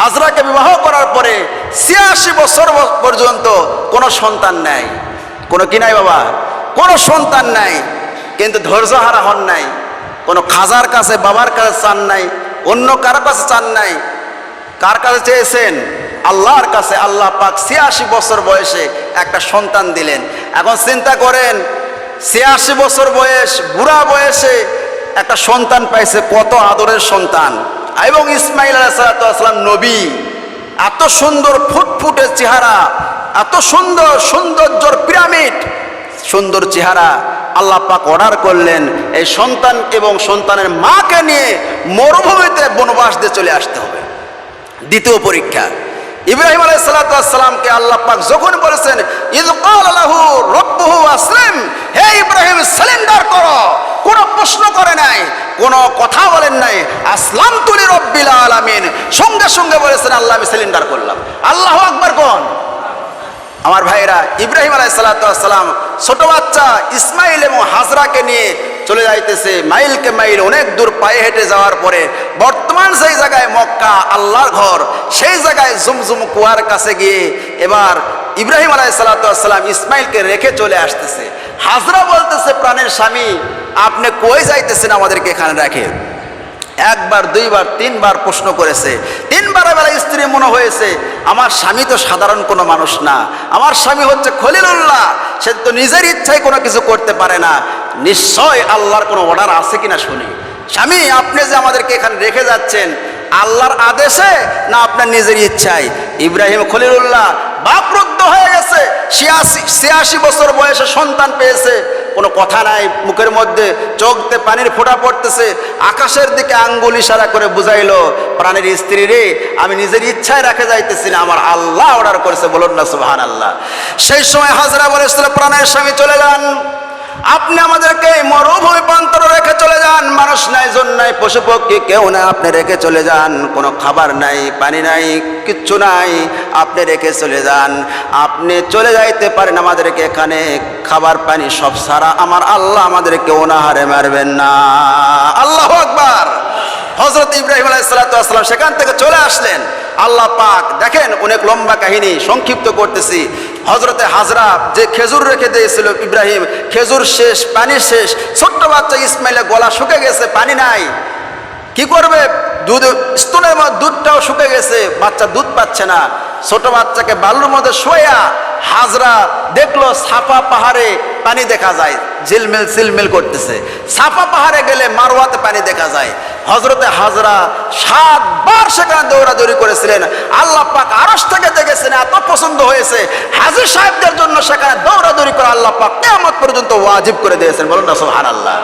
হাজরাকে বিবাহ করার পরে ছিয়াশি বছর পর্যন্ত কোনো সন্তান নাই। কোনো কি নাই বাবা? কোনো সন্তান নাই, কিন্তু ধৈর্য হারা হন নাই। কোনো খাজার কাছে, বাবার কাছে চান নাই, অন্য কারও কাছে চান নাই। কার কাছে চেয়েছেন? আল্লাহর কাছে। আল্লাহ পাক ছিয়াশি বছর বয়সে একটা সন্তান দিলেন। এখন চিন্তা করেন, ছিয়াশি বছর বয়স, বুড়া বয়সে একটা সন্তান পাইছে, কত আদরের সন্তান। এবং ইসমাইল আলাইসালাম নবী। এত সুন্দর ফুটফুটে চেহারা, এত সুন্দর সৌন্দর্যর পিরামিড, সুন্দর চেহারা আল্লাহ পাক অর্ডার করলেন এই সন্তান এবং সন্তানের মাকে নিয়ে মরুভূমিতে বনবাস দিয়ে চলে আসতে হবে। দ্বিতীয় পরীক্ষা, ইব্রাহিম আলাইসালামকে আল্লাহ পাক যখন বলেছেন আলাহু রব্বুহু আসলিম হে ইব্রাহিম, সিলিন্ডার করো, কোনো প্রশ্ন করে নাই। কোনো কথা বলেন নাই। আসলাম তুলি রব্বিল আলামিন। সঙ্গে সঙ্গে বলেছেন, আল্লাহ আমি সিলিন্ডার করলাম। আল্লাহ আকবার কোন? আমার ভাইরা ইব্রাহিম আলাইসালাম ছোট বাচ্চা ইসমাইল এবং হাজরাকে নিয়ে চলে যাইতেছে। মাইলকে মাইল অনেক দূর পায়ে হেঁটে যাওয়ার পরে বর্তমান সেই জায়গায় মক্কা, আল্লাহর ঘর, সেই জায়গায় জুমজুম কুয়ার কাছে গিয়ে এবার ইব্রাহিম আলাইসালাম ইসমাইলকে রেখে চলে আসতেছে। হাজরা বলতেছে, প্রাণের স্বামী আপনি কই যাইতেছেন আমাদেরকে এখানে রাখে একবার, দুইবার, তিনবার প্রশ্ন করেছে। তিনবার বেলা স্ত্রী মনে হয়েছে, আমার স্বামী তো সাধারণ কোনো মানুষ না। আমার স্বামী হচ্ছে খলিলুল্লাহ। সে তো নিজের ইচ্ছায় কোনো কিছু করতে পারে না। নিশ্চয় আল্লাহর কোনো অর্ডার আছে কিনা শুনি। স্বামী, আপনি যে আমাদেরকে এখানে রেখে যাচ্ছেন, আল্লাহর আদেশে না আপনার নিজের ইচ্ছায়? ইব্রাহিম খলিলুল্লাহ বাপরুদ্ধ হয়ে গেছে। ছিয়াশি ছিয়াশি বছর বয়সে সন্তান পেয়েছে। কোনো কথা নাই, মুখের মধ্যে চোখতে পানির ফোঁটা পড়তেছে, আকাশের দিকে আঙ্গুল ইশারা করে বুঝাইল, প্রাণের স্ত্রী রে, আমি নিজের ইচ্ছায় রাখে যাইতেছি না, আমার আল্লাহ অর্ডার করেছে, বলুন না সুহান আল্লাহ সেই সময় হাজরা বলেছিল, প্রাণের স্বামী চলে যান। আপনি আমাদেরকে মরুভূমি প্রান্তরে জন পশু পক্ষী কেউ না, আপনি রেখে চলে যান। কোনো খাবার নাই, পানি নাই, কিচ্ছু নাই, আপনি রেখে চলে যান। আপনি চলে যাইতে পারেন আমাদেরকে এখানে। খাবার, পানি সব সারা আমার আল্লাহ আমাদেরকে অনাহারে মারবেন না। আল্লাহ আকবার! হজরত ইব্রাহিম আলাইসালাম সেখান থেকে চলে আসলেন। আল্লাহ পাক, দেখেন অনেক লম্বা কাহিনী সংক্ষিপ্ত করতেছি। হজরতে হাজরা যে খেজুর রেখে দিয়েছিল ইব্রাহিম, খেজুর শেষ, পানি শেষ, ছোট্ট বাচ্চা ইসমাইলের গলা শুকে গেছে, পানি নাই। কি করবে? দুধ, স্তনের দুধটাও শুকে গেছে, বাচ্চা দুধ পাচ্ছে না। ছোট বাচ্চাকে বালুর মধ্যে শোয়া হাজরা দেখল সাপা পাহাড়ে পানি দেখা যায়, ঝিলমিল সিলমিল করতেছে। সাপা পাহাড়ে গেলে মারোয়াতে পানি দেখা যায়। হজরতে হাজরা সাতবার সেখানে দৌড়াদৌড়ি করেছিলেন। আল্লাহ পাক আরস থেকে দেখেছেন, এত পছন্দ হয়েছে। হাজির সাহেবদের জন্য সেখানে দৌড়াদৌড়ি করে আল্লাহ পাক কেমন পর্যন্ত ওয়াজিব করে দিয়েছেন। বলুন না সোহান আল্লাহ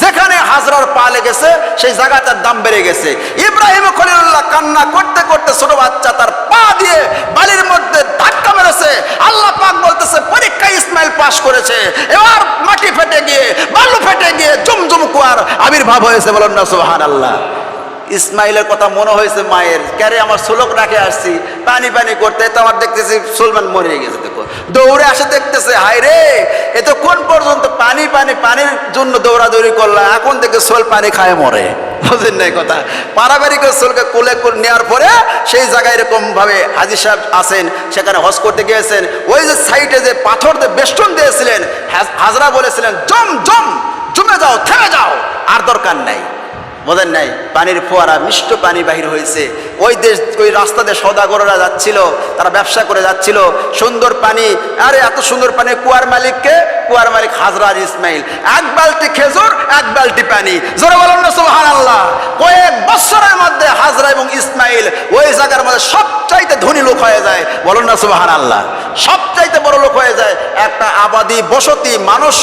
যেখানে হাজরার পা লেগেছে, সেই জায়গাটার দাম বেড়ে গেছে। ইব্রাহিম খলিলুল্লাহ কান্না করতে করতে ছোট বাচ্চা তার পা দিয়ে বালির মধ্যে ধাক্কা মেরেছে। আল্লাহ পাক বলতেছে পরীক্ষা ইসমাইল পাশ করেছে। এবার মাটি ফেটে গিয়ে, বালু ফেটে গিয়ে কুয়ার আবির্ভাব হয়েছে, বলুন না সুবহান আল্লাহ ইসমাইলের কথা মনে হয়েছে মায়ের। ক্যারে আমার সুলক রাখে আসছি, পানি পানি করতে তো আমার দেখতেছি সুলমান মরে গেছে, দেখো। দৌড়ে আসে, দেখতেছে, হায় রে, এ তো কোন পর্যন্ত পানি পানি পানির জন্য দৌড়াদৌড়ি করলাম এখন থেকে সোল পানি খায় মরে। বুঝেন নাই কথা? পারাবারিক সোলকে কোলে নেওয়ার পরে সেই জায়গায় এরকম ভাবে হাজির সাহেব আসেন সেখানে হজ করতে গিয়েছেন। ওই যে সাইডে যে পাথর দিয়ে বেষ্টন দিয়েছিলেন হাজরা বলেছিলেন, জম জম জমে যাও, থেমে যাও। আর দরকার নাই। বোঝেন নাই? পানির ফোয়ারা, মিষ্ট পানি বাহির হয়েছে। ওই দেশ, ওই রাস্তা দিয়ে সদাগররা যাচ্ছিল, তারা ব্যবসা করে যাচ্ছিল। সুন্দর পানি, আরে এত সুন্দর পানি, কুয়ার মালিককে? কুয়ার মালিক হাজরার ইসমাইল। এক বালতি খেজুর, এক বালতি পানি। জোরে বলুন না সুবহান আল্লাহ কয়েক বছরের মধ্যে হাজরা এবং ইসমাইল ওই জায়গার মধ্যে সবচাইতে ধনী লোক হয়ে যায়। বলুন না সুবহান আল্লাহ সবচাইতে বড় লোক হয়ে যায় একটা আবাদি বসতি মানুষ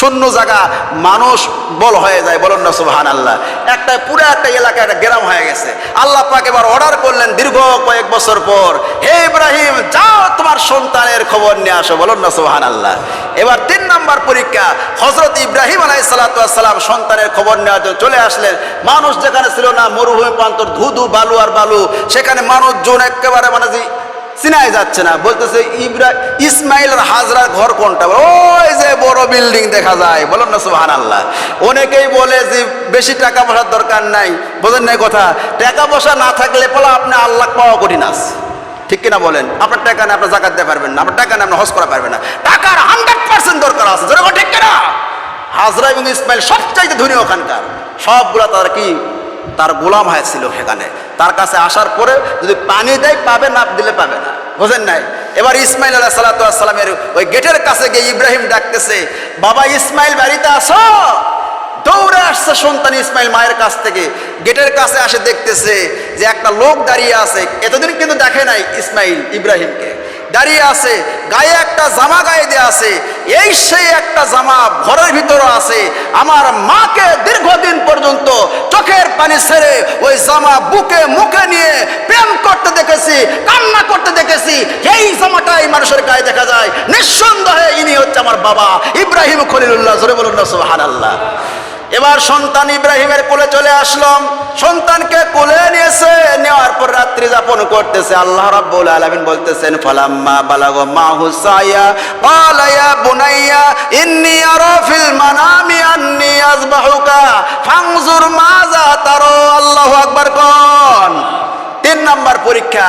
শূন্য জায়গা মানুষ বল হয়ে যায়, বলুন না সুবহান আল্লাহ একটা পুরো একটা এলাকা, একটা গ্রাম হয়ে গেছে। আল্লাহ পাক এবার অর্ডার করলেন দীর্ঘ কয়েক বছর পর, হে ইব্রাহিম, যাও তোমার সন্তানের খবর নিয়ে আসো বলুন না সুবহান আল্লাহ এবার তিন নাম্বার পরীক্ষা হজরত ইব্রাহিম আলাই সালাতাম সন্তানের খবর নেওয়ার জন্য চলে আসলেন। মানুষ যেখানে ছিল না, মরুভূমি প্রান্তর, ধুধু, বালু আর বালু, সেখানে মানুষজন একেবারে মানে চিনাই যাচ্ছে না। বলতেছে, ইব্রা ইসমাইল আর হাজরার ঘর কোনটা? ওই যে বড় বিল্ডিং দেখা যায়। বলেন না সুহান আল্লাহ অনেকেই বলে যে, বেশি টাকা পয়সার দরকার নাই। বোঝেন নাই কথা? টাকা পয়সা না থাকলে পলা আপনি আল্লাহ পাওয়া কঠিন আছে ঠিক কিনা বলেন? আপনার টাকা না আপনার জাকাত দিতে পারবেন না। আপনার টাকা না আপনি হজ করা পারবেন না। টাকার হান্ড্রেড পার্সেন্ট দরকার আছে। ঠিক কিনা? হাজরা এবং ইসমাইল সবচাইতে ধনী ওখানকার। সবগুলা তার কি? তার গোলাম হয়েছিল সেখানে। তার কাছে আসার পরে যদি পানি দেয়, পাবে না, দিলে পাবে না। বোঝেন নাই? এবার ইসমাইল আলাহ সাল্লামের ওই গেটের কাছে গিয়ে ইব্রাহিম ডাকতেছে, বাবা ইসমাইল, বাড়িতে আসো দৌড়ে আসছে সন্তান ইসমাইল মায়ের কাছ থেকে। গেটের কাছে আসে দেখতেছে যে একটা লোক দাঁড়িয়ে আছে। এতদিন কিন্তু দেখে নাই ইসমাইল ইব্রাহিমকে। দাঁড়িয়ে আছে, গায়ে একটা জামা গায়ে দেওয়া আছে। এই সেই একটা জামা ঘরের ভিতরে আছে। আমার মাকে দীর্ঘদিন পর্যন্ত পানি ছেড়ে ওই জামা বুকে মুখে নিয়ে প্রেম করতে দেখেছি, কান্না করতে দেখেছি, এই জামাটাই মানুষের গায়ে দেখা যায়। নিঃসন্দেহে ইনি হচ্ছে আমার বাবা। ইব্রাহিম খলিলুল্লাহ, জোরে বলুন সুবহানাল্লাহ। এবার সন্তান ইব্রাহিমের কোলে চলে আসলাম। সন্তানকে কোলে নিয়েছে, নেওয়ার পর রাত্রি যাপন করতেছে। আল্লাহ রাব্বুল আলামিন বলতেছেন, ফালাম্মা বালাগো মাহু সায়া, ক্বালা ইয়া বুনাইয়া, ইন্নী আরা ফিল মানামি আন্নী আযবাহুকা ফাংজুর মাযা তারা। আল্লাহু আকবার কোন। তিন নাম্বার পরীক্ষা